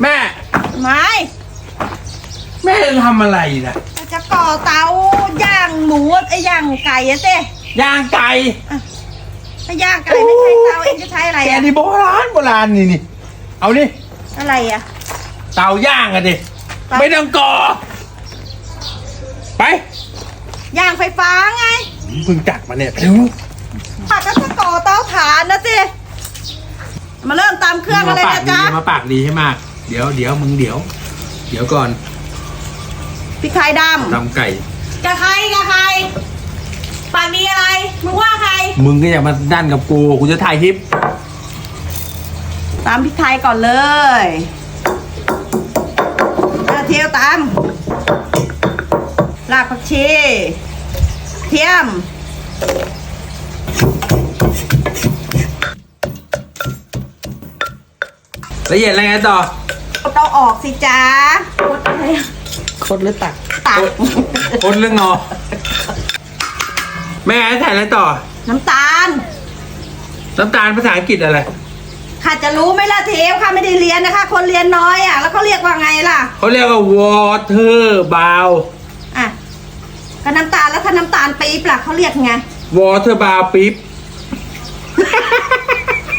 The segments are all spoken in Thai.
แม่ ไม้แม่จะทำอะไรนะจะก่อเตาย่างหมูไอ้ย่างไก่อะเต้ย่างไก่ถ้าย่างไก่ไม่ใช่เตาเองจะใช้อะไรแกอะนี่โบราณโบราณนี่นี่เอานี่อะไรอะเตาย่างอะดิเตาไม่ต้องก่อ ไปย่างไฟฟ้าไงเพิ่งจัดมาเนี่ยเร็วผัดแล้วจะก่อเตาถ่านนะเต้มาเริ่มตามเครื่องอะไรมาปากนะดีจ๊ะมาปากดีใช่ไหมาก เดี๋ยวเดี๋ยวมึงเดี๋ยว เดี๋ยวก่อนพริกไทยดทำไก่ำกับใครกับใครปากดีอะไร มึงว่าใคร มึงก็อย่ามาดันกับกู กูจะถ่ายคลิป ตามพริกไทยก่อนเลยกระเทียมตามรากผักชีเทียม ละเอียดอะไรไงต่อ ต้องออกสิจ้าคดอะไรอะคดหรือตัก ตักคนเรื่องงอแม่ให้ถ่ายอะไรต่อ น้ำตาล น้ำตาลภาษาอังกฤษอะไรข้าจะรู้ไหมล่ะเทปข้าไม่ได้เรียนนะคะ คนเรียนน้อยอะ แล้วเขาเรียกว่าไงล่ะ เขาเรียกว่า water bow อะก็น้ำตาลแล้วถ้าน้ำตาลปี๊บล่ะเขาเรียกไง water bow ปิ๊บ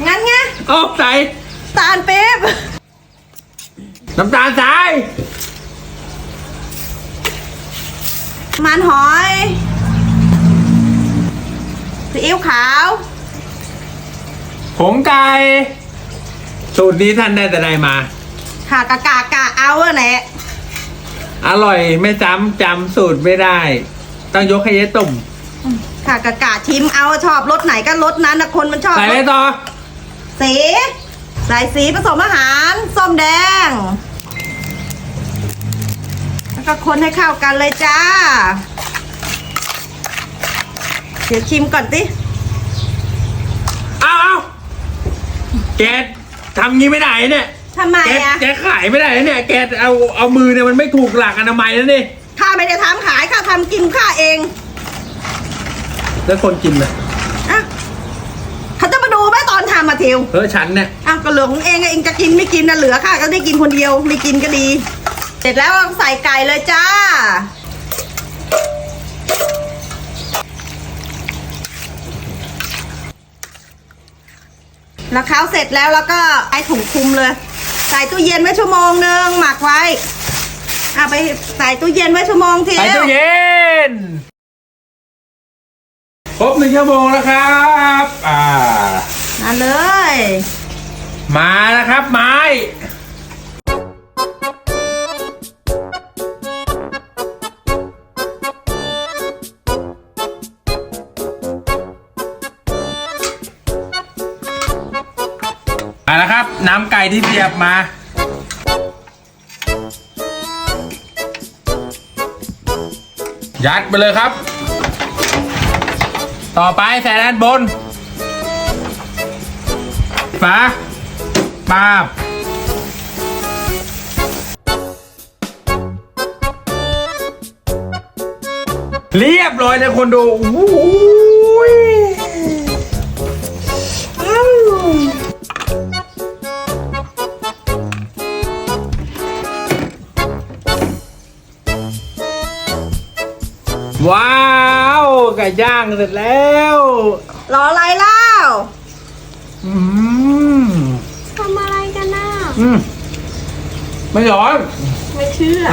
งั้นไงเอาใส่ ตาลปี๊บ น้ำตาลทราย มันหอยซีอิ๊วขาว ผงไก่ สูตรนี้ท่านได้แต่ใดมาค่ะกะกะกะเอาอะแหละอร่อยไม่ซ้ำจำสูตรไม่ได้ ต้องยกให้เย้ตุ่มค่ะกะกะชิมเอาชอบรสไหนก็รสนั้นนะคนมันชอบใส่อะไรรสต่อ สี ใส่สีผสมอาหารส้มแดง แล้วก็คนให้เข้ากันเลยจ้า เดี๋ยวชิมก่อนสิเอาเอาแกทำงี้ไม่ได้เนี่ย ทำไมแกอะแกขายไม่ได้เนี่ย แกเอาเอามือเนี่ยมันไม่ถูกหลักอนามัยแล้วนี่ข้าไม่ได้ทำขายข้าทำกินข้าเอง แล้วคนกินนะอะเขาจะมาดูไห มตอนทำมาทิวเออฉันเนี่ยอะก็เหลือของเองอะเองจะกินไม่กินนะเหลือข้าก็ได้กินคนเดียวไม่กินก็ดี เสร็จแล้วเอาใส่ไก่เลยจ้า แล้วเขาเสร็จแล้วแล้วก็ไอ้ถุงคลุมเลย ใส่ตู้เย็นไว้ชั่วโมงหนึ่งหมักไว้เอาไปใส่ตู้เย็นไว้ชั่วโมงทีใส่ตู้เย็นครบหนึ่งชั่วโมงแล้วครับ อ่ามา เลย มาแล้วครับ ไม้ มาแล้วครับ น้ำไก่ที่เสียบมา ยัดไปเลยครับ ต่อไปใส่ด้านบน ฝาปาบเรียบร้อยเลยคนดูโอ้ยอ้าวว้าวไก่ย่างเสร็จแล้ว รออะไรเล่าอืม ทำอะไรกันน่ะ อืมไม่ร้อน ไม่เชื่อ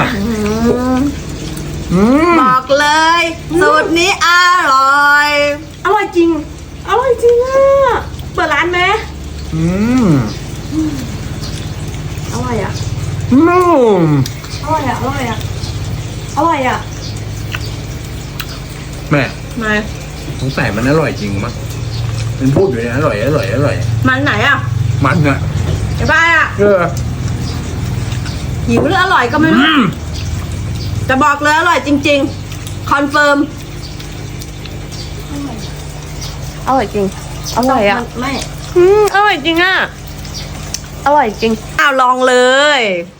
อืมบอกเลยสูตรนี้อร่อย อร่อยจริง อร่อยจริงอะ เปิดร้านไหมอืมอร่อยอะนุ่มอร่อยอะ อร่อยอะ อร่อยอะ แม่มาสงสัยมันอร่อยจริงมั้งมันพูดอยู่เนี่ยอร่อยอร่อยอร่อย มันไหนอะ มันอะ ไอ้บ้าอะเออหิวหรืออร่อยก็ไม่อืรู้มจะบอกเลยอร่อยจริง ๆ คอนเฟิร์มอร่อยจริง อร่อยอะไม่ อืมอร่อยจริงอะ อร่อยจริง อ้าวลองเลยอ